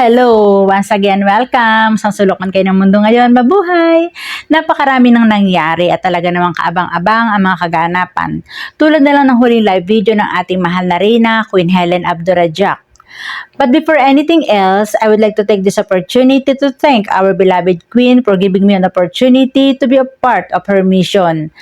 Hello! Once again, welcome! Sa sulukan kayo ng mundo ngayon, mabuhay! Napakarami nang nangyari at talaga namang kaabang-abang ang mga kaganapan. Tulad na lang ng huling live video ng ating mahal na Reyna, Queen Helen Abdurrajak. But before anything else, I would like to take this opportunity to thank our beloved Queen for giving me an opportunity to be a part of her mission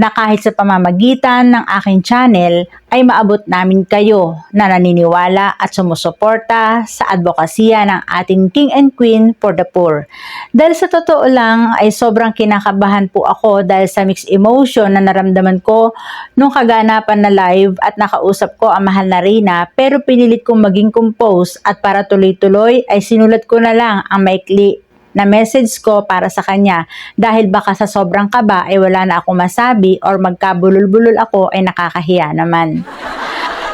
na kahit sa pamamagitan ng aking channel ay maabot namin kayo na naniniwala at sumusuporta sa advokasya ng ating King and Queen for the Poor. Dahil sa totoo lang ay sobrang kinakabahan po ako dahil sa mixed emotion na naramdaman ko nung kaganapan na live at nakausap ko ang mahal na Rina pero pinilit kong maging compose at para tuloy-tuloy ay sinulat ko na lang ang maikli na message ko para sa kanya dahil baka sa sobrang kaba ay wala na akong masabi or magkabulol-bulol ako ay nakakahiya naman.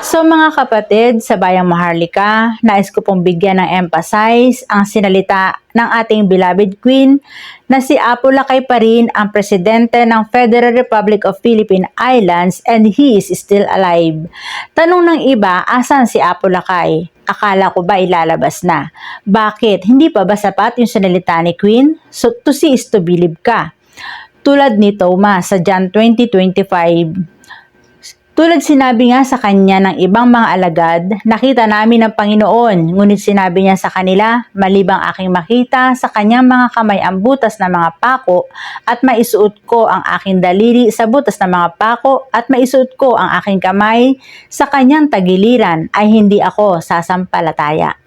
So mga kapatid, sa Bayang Maharlika, nais ko pong bigyan ng emphasize ang sinalita ng ating beloved queen na si Apo Lakay pa rin ang presidente ng Federal Republic of Philippine Islands and he is still alive. Tanong ng iba, asan si Apo Lakay? Akala ko ba ilalabas na? Bakit? Hindi pa ba sapat yung sinalita ni Queen? So to see is to believe ka. Tulad ni Thomas sa Jan 2025, tulad sinabi nga sa kanya ng ibang mga alagad, nakita namin ang Panginoon, ngunit sinabi niya sa kanila, malibang aking makita sa kanyang mga kamay ang butas ng mga pako at maisuot ko ang aking daliri sa butas ng mga pako at maisuot ko ang aking kamay sa kanyang tagiliran ay hindi ako sasampalataya.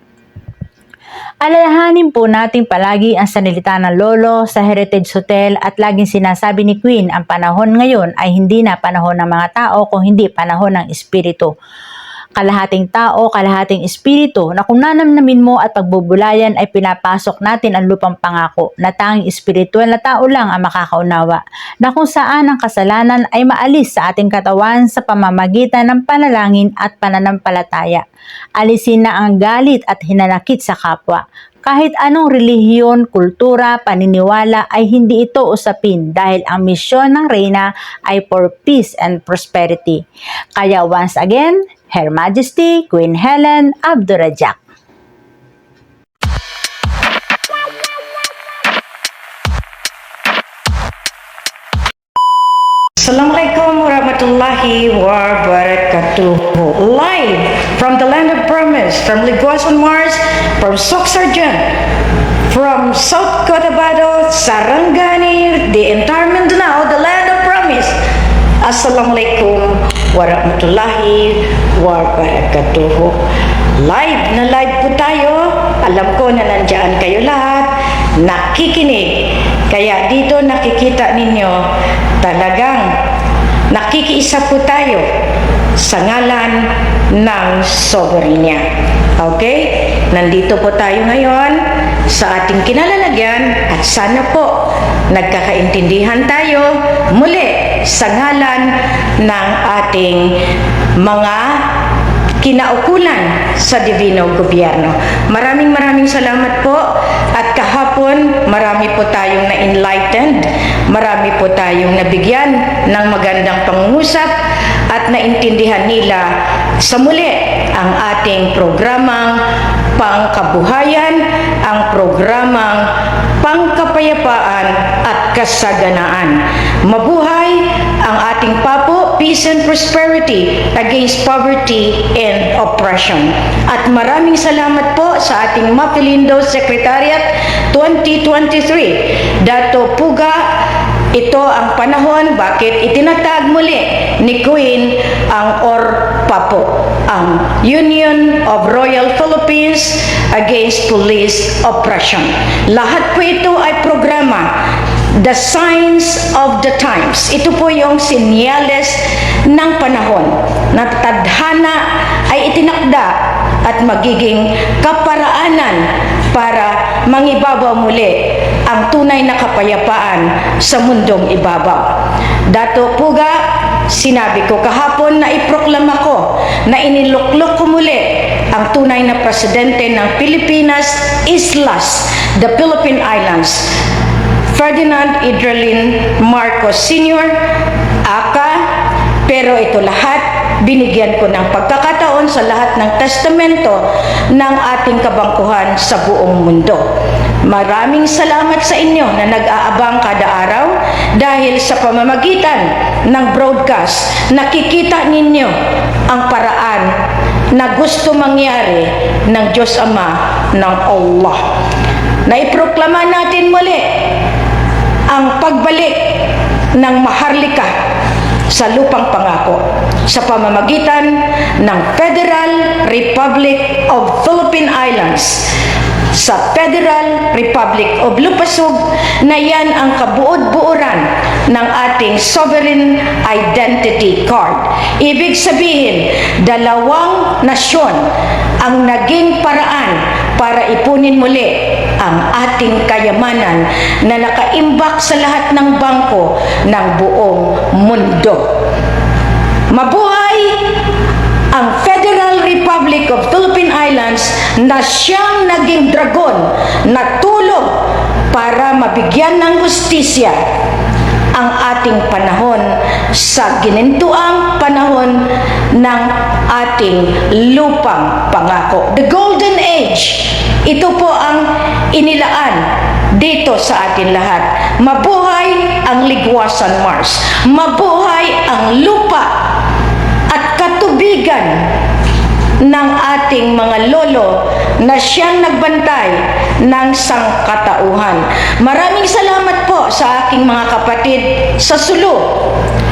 Alalahanin po natin palagi ang sanilita ng Lolo sa Heritage Hotel at laging sinasabi ni Queen ang panahon ngayon ay hindi na panahon ng mga tao kung hindi panahon ng espiritu. Kalahating tao, kalahating espiritu na kung nanamnamin mo at pagbubulayan ay pinapasok natin ang lupang pangako na tanging espiritual na tao lang ang makakaunawa na kung saan ang kasalanan ay maalis sa ating katawan sa pamamagitan ng panalangin at pananampalataya. Alisin na ang galit at hinanakit sa kapwa. Kahit anong relihiyon, kultura, paniniwala ay hindi ito usapin dahil ang misyon ng Reyna ay for peace and prosperity. Kaya once again, Her Majesty Queen Helen Abdurrajak. Assalamualaikum warahmatullahi wabarakatuh. Live from the land of promise, from Ligwas on Mars, from Sok from South Cotabato, Sarangani, the entire Mindanao, the land of promise. Assalamualaikum warahmatullahi wabarakatuh. Live na live po tayo. Alam ko na nandiyan kayo lahat. Nakikinig. Kaya dito nakikita ninyo talagang nakikiisa po tayo sa ngalan ng soberanya. Okay? Nandito po tayo ngayon sa ating kinalalagyan at sana po nagkakaintindihan tayo muli sa ngalan ng ating mga kinaukulan sa Divino Gobyerno. Maraming maraming salamat po at kahapon marami po tayong na-enlightened, marami po tayong nabigyan ng magandang pangungusap at naintindihan nila sa muli ang ating programang pangkabuhayan, ang programang pangkapayapaan at kasaganaan. Mabuhay ang ating papo, peace and prosperity against poverty and oppression. At maraming salamat po sa ating Mapilindo Secretariat 2023. Dato Puga, ito ang panahon bakit itinatag muli ni Queen ang ORPAPO, ang Union of Royal Philippines Against Police Oppression. Lahat po ito ay programa The Signs of the Times. Ito po yung sinyales ng panahon na tadhana ay itinakda at magiging kaparaanan para mangibabaw muli ang tunay na kapayapaan sa mundong ibabaw. Dato Puga, sinabi ko kahapon na iproklama ko na iniluklok ko muli ang tunay na presidente ng Pilipinas, Islas, the Philippine Islands, Ferdinand Idralin Marcos Sr., aka Pero ito lahat, binigyan ko ng pagkakataon sa lahat ng testamento ng ating kabangkuhan sa buong mundo. Maraming salamat sa inyo na nag-aabang kada araw dahil sa pamamagitan ng broadcast, nakikita ninyo ang paraan na gusto mangyari ng Diyos Ama ng Allah. Naiproklama natin muli ang pagbalik ng Maharlika sa lupang pangako sa pamamagitan ng Federal Republic of Philippine Islands. Sa Federal Republic of Lupasug na yan ang kabuod-buuran ng ating Sovereign Identity Card. Ibig sabihin, dalawang nasyon ang naging paraan para ipunin muli ang ating kayamanan na nakaimbak sa lahat ng bangko ng buong mundo. Mabuhay ang Federal Republic of Philippine Islands na siyang naging dragon na tulong para mabigyan ng hustisya ang ating panahon sa ginintuang panahon ng ating lupang pangako. The Golden Age, ito po ang inilaan dito sa atin lahat. Mabuhay ang ligwasan Mars. Mabuhay ang lupa at katubigan ng ating mga lolo na siyang nagbantay ng sangkatauhan. Maraming salamat po sa aking mga kapatid sa Sulu,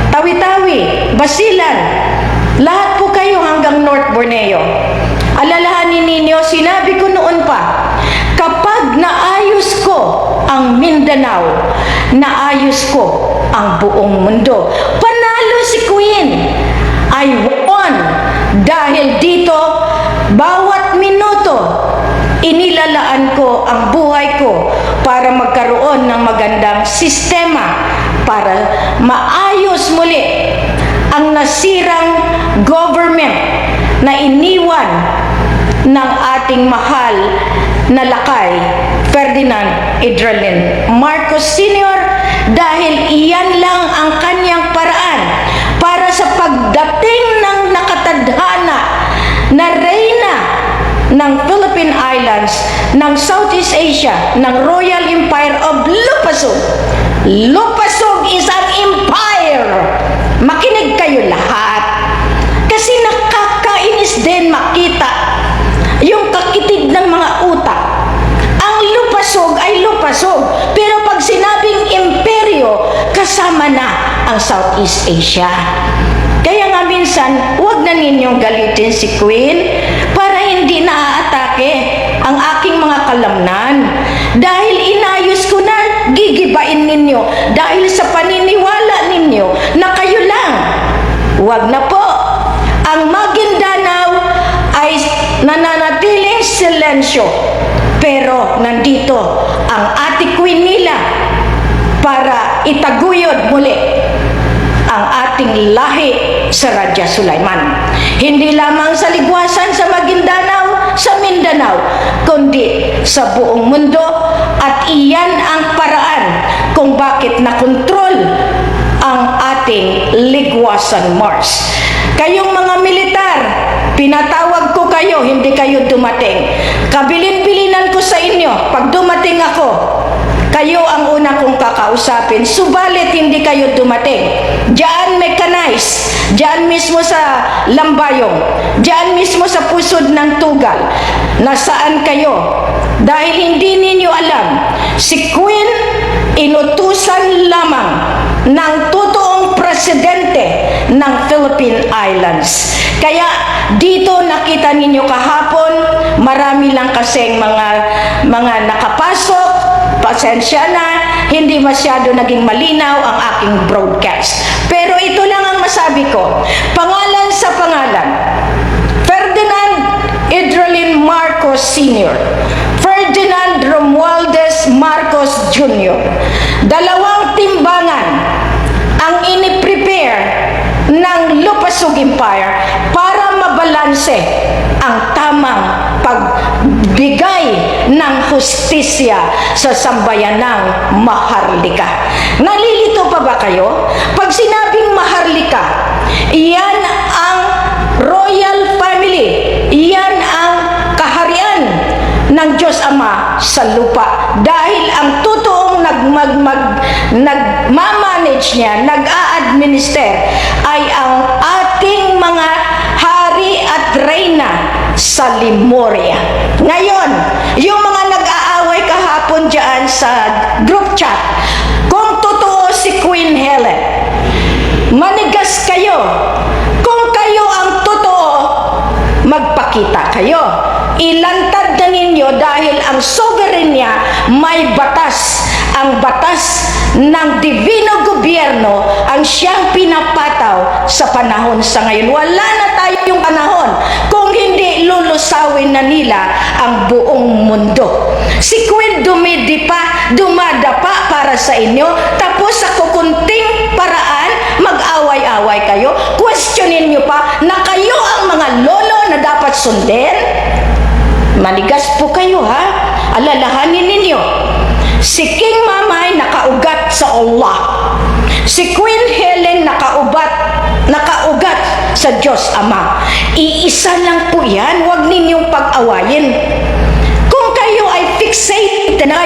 Tawi-Tawi, Basilan, lahat po kayo hanggang North Borneo. Alalahanin ninyo, sinabi ko noon pa, kapag naayos ko ang Mindanao, naayos ko ang buong mundo. Panalo si Queen! I won dahil dito minuto inilalaan ko ang buhay ko para magkaroon ng magandang sistema para maayos muli ang nasirang government na iniwan ng ating mahal na lakay Ferdinand Idralin Marcos Sr. dahil iyan lang ang kanyang paraan para sa pagdating ng nakatadhana na reyna ng Philippine Islands, ng Southeast Asia, ng Royal Empire of Lupasug. Lupasug is an empire. Makinig kayo lahat. Kasi nakakainis din makita yung kakitig ng mga utak. Ang lupasog ay lupasog. Pero pag sinabing imperyo, kasama na ang Southeast Asia. Kaya nga minsan, huwag na ninyong galitin si Queen kalamnan. Dahil inayos ko na, gigibain ninyo dahil sa paniniwala ninyo na kayo lang. Huwag na po. Ang Maguindanao ay nananatiling silensyo. Pero nandito ang ate Queen nila para itaguyod muli ang ating lahi sa Radya Sulaiman. Hindi lamang sa ligwasan sa Maguindanao, Mindanao, kundi sa buong mundo at iyan ang paraan kung bakit nakontrol ang ating ligwasan Mars. Kayong mga militar, pinatawag ko kayo, hindi kayo dumating. Kabilin-bilinan ko sa inyo, pag dumating ako, kakausapin, subalit hindi kayo dumating. Diyan mechanized, diyan mismo sa Lambayong, diyan mismo sa pusod ng Tugal, nasaan kayo? Dahil hindi ninyo alam, si Queen inutusan lamang ng totoong presidente ng Philippine Islands. Kaya dito nakita ninyo kahapon, marami lang kasing mga mga nakapasok, pasensya na, hindi masyado naging malinaw ang aking broadcast. Pero ito lang ang masabi ko, pangalan sa pangalan, Ferdinand Idralin Marcos Sr., Ferdinand Romualdez Marcos Jr., dalawang timbangan ang iniprepare ng Lupasug Empire para mabalanse ang tamang pagbigay ng hustisya sa sambayanang Maharlika. Nalilito pa ba kayo? Pag sinabing Maharlika, Yan ang royal family. Yan ang kaharian ng Diyos Ama sa lupa. Dahil ang totoong nag, mag, mag, nagmamanage niya, nag-a-administer ay ang sa Lemuria. Ngayon, yung mga nag-aaway kahapon dyan sa group chat, kung totoo si Queen Helen, manigas kayo. Kung kayo ang totoo, magpakita kayo. Ilantad na ninyo dahil ang sovereign niya may batas. Ang batas ng divino gobyerno ang siyang pinapataw sa panahon sa ngayon. Wala na tayong panahon kung hindi lulusawin na nila ang buong mundo. Si Queen dumidipa, dumadapa para sa inyo, tapos sa kukunting paraan, mag-away-away kayo, questionin nyo pa na kayo ang mga lolo na dapat sundin? Manigas po kayo ha. Alalahanin ninyo. Si King Mamay nakaugat sa Allah. Si Queen Helen nakaubat, nakaugat sa Diyos Ama. Iisa lang po yan. Huwag ninyong pag-awayin. Kung kayo ay fixated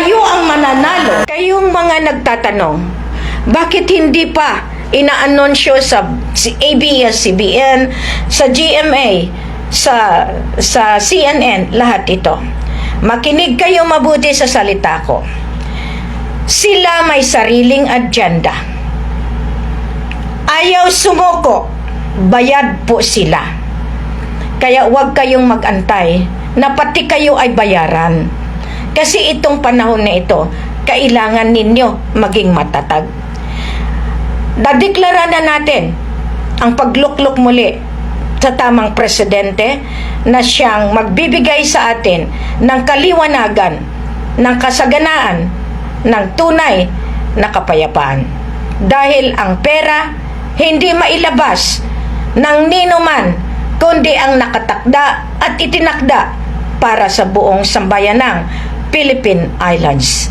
kayo ang mananalo, kayong mga nagtatanong, bakit hindi pa inaanunsyo sa ABS-CBN, sa GMA, sa sa CNN, lahat ito. Makinig kayo mabuti sa salita ko. Sila may sariling agenda. Ayaw sumuko, bayad po sila. Kaya huwag kayong magantay na pati kayo ay bayaran. Kasi itong panahon na ito, kailangan ninyo maging matatag. Dadeklara na natin ang pagluklok muli sa tamang presidente na siyang magbibigay sa atin ng kaliwanagan, ng kasaganaan, ng tunay na kapayapaan. Dahil ang pera hindi mailabas ng ninuman kundi ang nakatakda at itinakda para sa buong sambayanang Philippine Islands.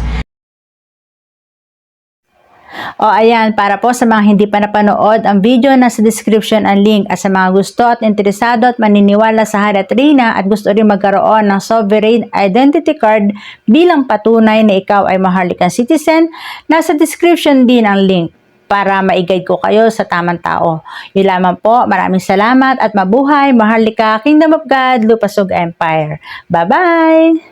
O ayan, para po sa mga hindi pa napanood, ang video nasa description ang link at sa mga gusto at interesado at maniniwala sa Hari at Reyna at gusto rin magkaroon ng sovereign identity card bilang patunay na ikaw ay maharlikang citizen, nasa description din ang link para ma-guide ko kayo sa tamang tao. Yun lamang po, maraming salamat at mabuhay, maharlika, Kingdom of God, Lupasog Empire. Bye-bye!